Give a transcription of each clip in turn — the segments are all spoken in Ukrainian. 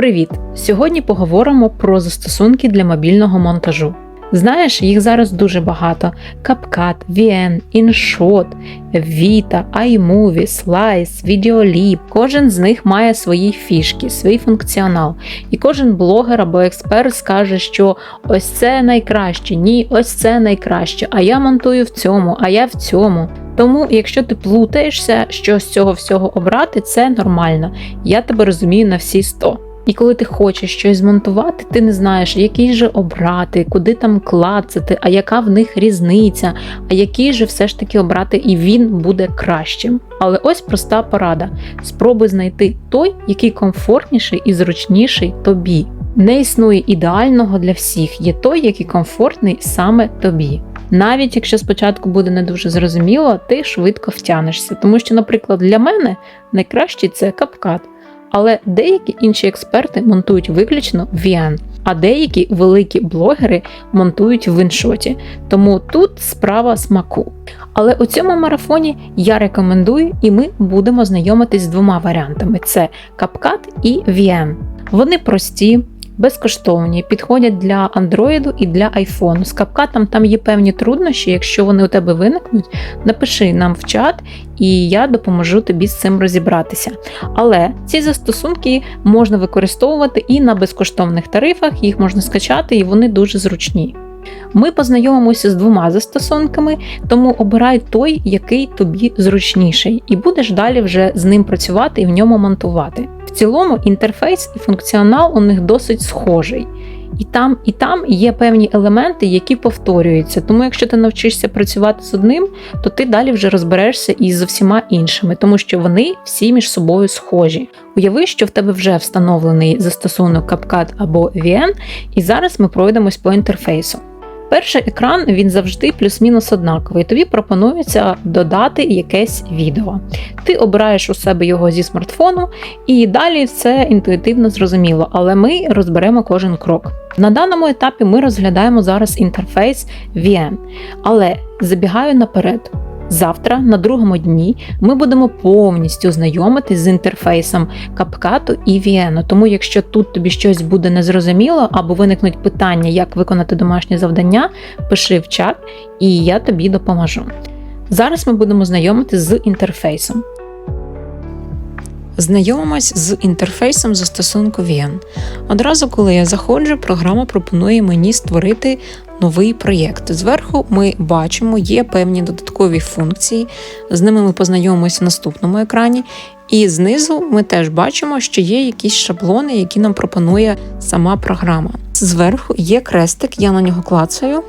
Привіт! Сьогодні поговоримо про застосунки для мобільного монтажу. Знаєш, їх зараз дуже багато: CapCut, VN, InShot, Vita, iMovie, Slice, Videolib. Кожен з них має свої фішки, свій функціонал. І кожен блогер або експерт скаже, що ось це найкраще, ні, ось це найкраще, а я монтую в цьому, а я в цьому. Тому, якщо ти плутаєшся, що з цього всього обрати, це нормально. Я тебе розумію на всі 100. І коли ти хочеш щось змонтувати, ти не знаєш, який же обрати, куди там клацати, а яка в них різниця, а який же все ж таки обрати, і він буде кращим. Але ось проста порада: спробуй знайти той, який комфортніший і зручніший тобі. Не існує ідеального для всіх, є той, який комфортний саме тобі. Навіть якщо спочатку буде не дуже зрозуміло, ти швидко втянешся. Тому що, наприклад, для мене найкращий це капкат. Але деякі інші експерти монтують виключно VN, а деякі великі блогери монтують в іншоті. Тому тут справа смаку. Але у цьому марафоні я рекомендую, і ми будемо знайомитись з двома варіантами: це CapCut і VN. Вони прості, безкоштовні, підходять для Android і для iPhone. З CapCut там є певні труднощі. Якщо вони у тебе виникнуть, напиши нам в чат, і я допоможу тобі з цим розібратися. Але ці застосунки можна використовувати і на безкоштовних тарифах, їх можна скачати, і вони дуже зручні. Ми познайомимося з двома застосунками, тому обирай той, який тобі зручніший, і будеш далі вже з ним працювати і в ньому монтувати. В цілому інтерфейс і функціонал у них досить схожий. І там, і там є певні елементи, які повторюються. Тому, якщо ти навчишся працювати з одним, то ти далі вже розберешся із з всіма іншими, тому що вони всі між собою схожі. Уяви, що в тебе вже встановлений застосунок CapCut або VN, і зараз ми пройдемось по інтерфейсу. Перший екран він завжди плюс-мінус однаковий. Тобі пропонується додати якесь відео. Ти обираєш у себе його зі смартфону, і далі все інтуїтивно зрозуміло, але ми розберемо кожен крок. На даному етапі ми розглядаємо зараз інтерфейс VM, але забігаю наперед. Завтра, на другому дні, ми будемо повністю знайомитись з інтерфейсом CapCut і VN. Тому, якщо тут тобі щось буде незрозуміло або виникнуть питання, як виконати домашнє завдання, пиши в чат, і я тобі допоможу. Зараз ми будемо знайомитись з інтерфейсом. Знайомимось з інтерфейсом застосунку VN. Одразу, коли я заходжу, програма пропонує мені створити новий проєкт. Зверху ми бачимо, є певні додаткові функції, з ними ми познайомимося в наступному екрані. І знизу ми теж бачимо, що є якісь шаблони, які нам пропонує сама програма. Зверху є крестик, я на нього клацаю.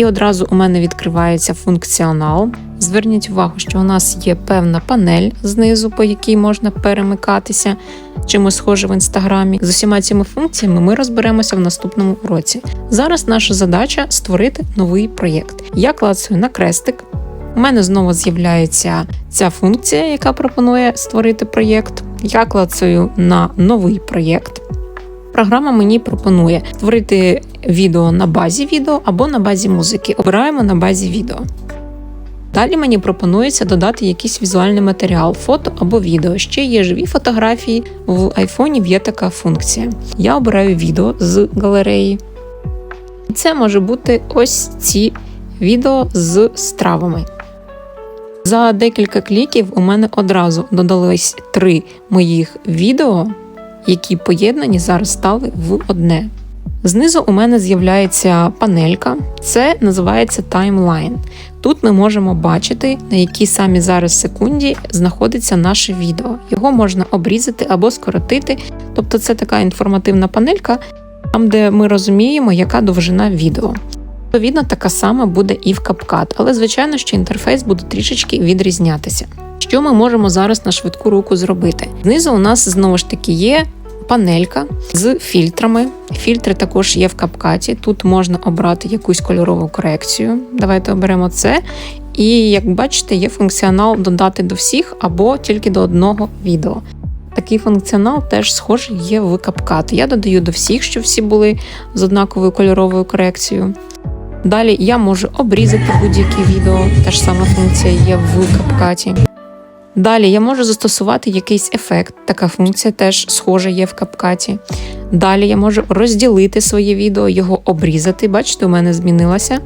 І одразу у мене відкривається функціонал. Зверніть увагу, що у нас є певна панель знизу, по якій можна перемикатися, чимось схоже в інстаграмі. З усіма цими функціями ми розберемося в наступному уроці. Зараз наша задача створити новий проєкт. Я клацаю на крестик. У мене знову з'являється ця функція, яка пропонує створити проєкт. Я клацаю на новий проєкт. Програма мені пропонує створити відео на базі відео або на базі музики. Обираємо на базі відео. Далі мені пропонується додати якийсь візуальний матеріал, фото або відео. Ще є живі фотографії. В айфоні є така функція. Я обираю відео з галереї. Це може бути ось ці відео з стравами. За декілька кліків у мене одразу додались три моїх відео, які поєднані зараз стали в одне. Знизу у мене з'являється панелька, це називається таймлайн. Тут ми можемо бачити, на якій самі зараз секунді знаходиться наше відео. Його можна обрізати або скоротити. Тобто це така інформативна панелька, там де ми розуміємо, яка довжина відео. Відповідно, така сама буде і в CapCut, але звичайно, що інтерфейс буде трішечки відрізнятися. Що ми можемо зараз на швидку руку зробити? Знизу у нас знову ж таки є панелька з фільтрами. Фільтри також є в капкаті. Тут можна обрати якусь кольорову корекцію. Давайте оберемо це. І як бачите, є функціонал додати до всіх або тільки до одного відео. Такий функціонал теж схожий є в CapCut. Я додаю до всіх, щоб всі були з однаковою кольоровою корекцією. Далі я можу обрізати будь-яке відео, та ж сама функція є в CapCut. Далі я можу застосувати якийсь ефект. Така функція теж схожа є в капкаті. Далі я можу розділити своє відео, його обрізати. Бачите, у мене змінилася.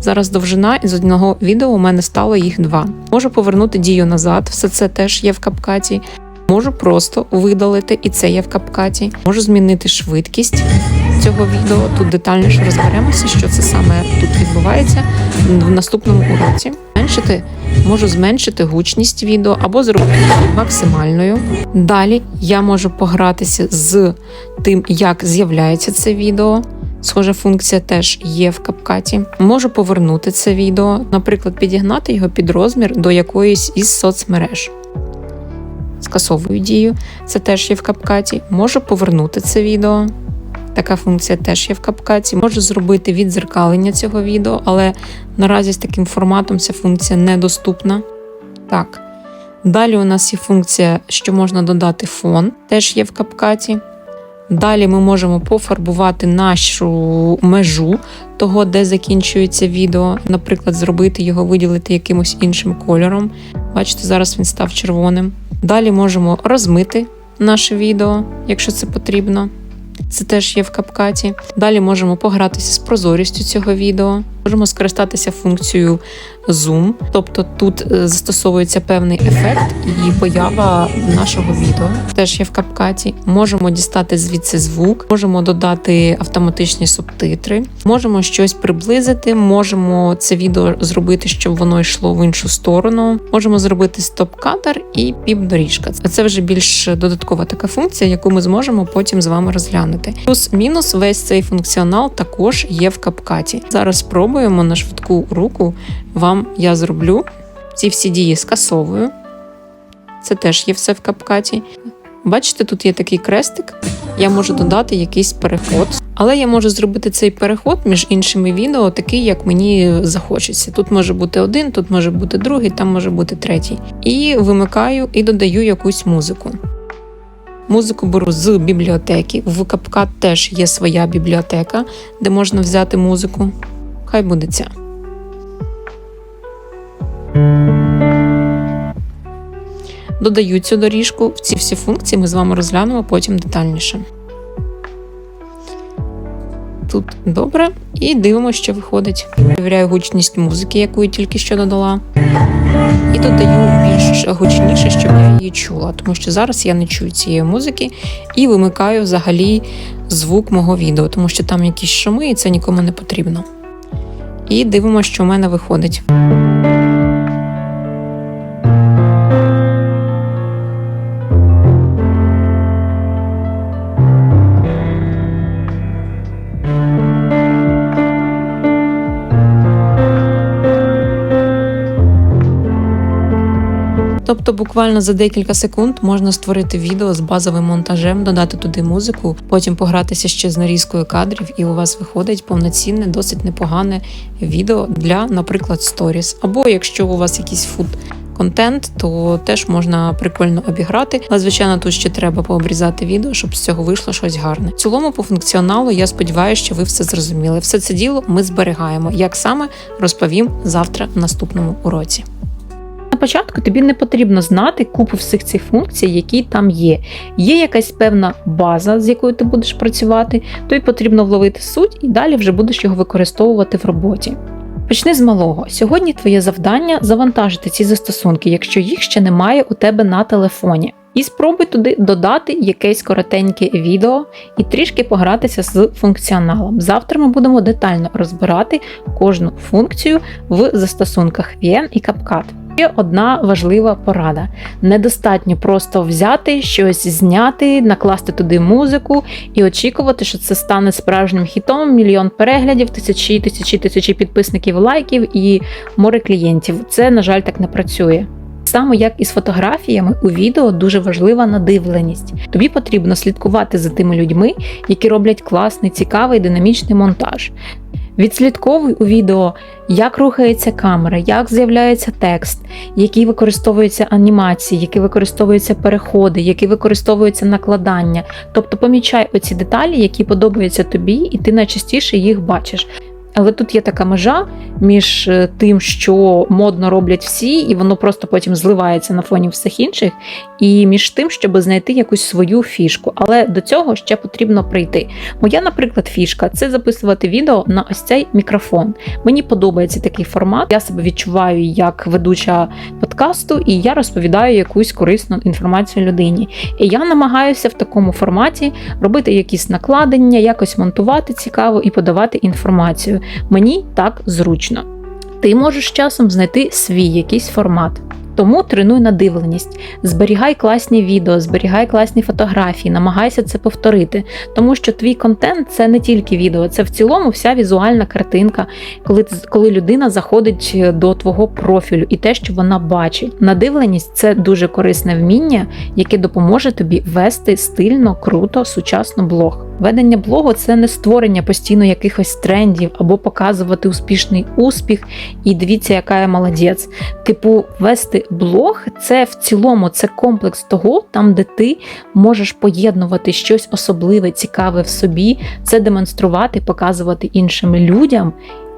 Зараз довжина, і з одного відео у мене стало їх два. Можу повернути дію назад, все це теж є в капкаті. Можу просто видалити, і це є в капкаті. Можу змінити швидкість цього відео. Тут детальніше розберемося, що це саме тут відбувається в наступному уроці. Зменшити, можу зменшити гучність відео або зробити максимальною. Далі я можу погратися з тим, як з'являється це відео. Схожа функція теж є в капкаті. Можу повернути це відео, наприклад, підігнати його під розмір до якоїсь із соцмереж. Скасовую дію, це теж є в капкаті. Можу повернути це відео. Така функція теж є в капкаті. Можу зробити відзеркалення цього відео, але наразі з таким форматом ця функція недоступна. Так. Далі у нас є функція, що можна додати фон, теж є в капкаті. Далі ми можемо пофарбувати нашу межу того, де закінчується відео, наприклад, зробити його, виділити якимось іншим кольором. Бачите, зараз він став червоним. Далі можемо розмити наше відео, якщо це потрібно. Це теж є в капкаті. Далі можемо погратися з прозорістю цього відео. Можемо скористатися функцією Zoom, тобто тут е, застосовується певний ефект і поява нашого відео. Теж є в капкаті. Можемо дістати звідси звук, можемо додати автоматичні субтитри, можемо щось приблизити, можемо це відео зробити, щоб воно йшло в іншу сторону. Можемо зробити стоп-кадр і піп-доріжка. Це вже більш додаткова така функція, яку ми зможемо потім з вами розглянути. Плюс-мінус весь цей функціонал також є в капкаті. Зараз спробуємо на швидку руку. Вам я зроблю ці всі дії скасовую. Це теж є все в капкаті. Бачите, тут є такий крестик. Я можу додати якийсь переход, але я можу зробити цей переход між іншими відео, такий, як мені захочеться. Тут може бути один, тут може бути другий, там може бути третій. І вимикаю і додаю якусь музику. Музику беру з бібліотеки. В CapCut теж є своя бібліотека, де можна взяти музику. Хай буде ця. Додаю цю доріжку. Ці всі функції ми з вами розглянемо потім детальніше. Тут добре, і дивимося, що виходить. Перевіряю гучність музики, яку я тільки що додала. І додаю більш гучніше, щоб я її чула, тому що зараз я не чую цієї музики і вимикаю взагалі звук мого відео, тому що там якісь шуми, і це нікому не потрібно. І дивимося, що в мене виходить. Тобто, буквально за декілька секунд можна створити відео з базовим монтажем, додати туди музику, потім погратися ще з нарізкою кадрів, і у вас виходить повноцінне, досить непогане відео для, наприклад, сторіс. Або якщо у вас якийсь фуд. Контент, то теж можна прикольно обіграти. Але, звичайно, тут ще треба пообрізати відео, щоб з цього вийшло щось гарне. В цілому, по функціоналу, я сподіваюся, що ви все зрозуміли. Все це діло ми зберігаємо. Як саме розповім завтра в наступному уроці. Початку тобі не потрібно знати купу всіх цих функцій, які там є. Є якась певна база, з якою ти будеш працювати, то й потрібно вловити суть і далі вже будеш його використовувати в роботі. Почни з малого. Сьогодні твоє завдання завантажити ці застосунки, якщо їх ще немає у тебе на телефоні. І спробуй туди додати якесь коротеньке відео і трішки погратися з функціоналом. Завтра ми будемо детально розбирати кожну функцію в застосунках VN і CapCut. Ще одна важлива порада: недостатньо просто взяти щось зняти, накласти туди музику і очікувати, що це стане справжнім хітом, мільйон переглядів, тисячі, тисячі, тисячі підписників, лайків і море клієнтів. Це, на жаль, так не працює. Саме як і з фотографіями, у відео дуже важлива надивленість. Тобі потрібно слідкувати за тими людьми, які роблять класний, цікавий, динамічний монтаж. Відслідковуй у відео, як рухається камера, як з'являється текст, які використовуються анімації, які використовуються переходи, які використовуються накладання. Тобто помічай оці деталі, які подобаються тобі, і ти найчастіше їх бачиш. Але тут є така межа між е, тим, що модно роблять всі, і воно просто потім зливається на фоні всіх інших, і між тим, щоб знайти якусь свою фішку. Але до цього ще потрібно прийти. Моя, наприклад, фішка це записувати відео на ось цей мікрофон. Мені подобається такий формат. Я себе відчуваю як ведуча подкасту, і я розповідаю якусь корисну інформацію людині. І я намагаюся в такому форматі робити якісь накладення, якось монтувати цікаво і подавати інформацію. Мені так зручно. Ти можеш часом знайти свій якийсь формат. Тому тренуй надивленість, зберігай класні відео, зберігай класні фотографії, намагайся це повторити, тому що твій контент це не тільки відео, це в цілому вся візуальна картинка, коли, коли людина заходить до твого профілю і те, що вона бачить. Надивленість це дуже корисне вміння, яке допоможе тобі вести стильно, круто, сучасно блог. Ведення блогу це не створення постійно якихось трендів або показувати успішний успіх, і дивіться, яка я молодець. Типу, вести блог це в цілому це комплекс того, там, де ти можеш поєднувати щось особливе, цікаве в собі, це демонструвати, показувати іншим людям.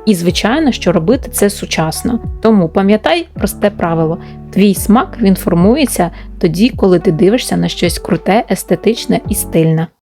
І, звичайно, що робити це сучасно. Тому пам'ятай просте правило: твій смак він формується тоді, коли ти дивишся на щось круте, естетичне і стильне.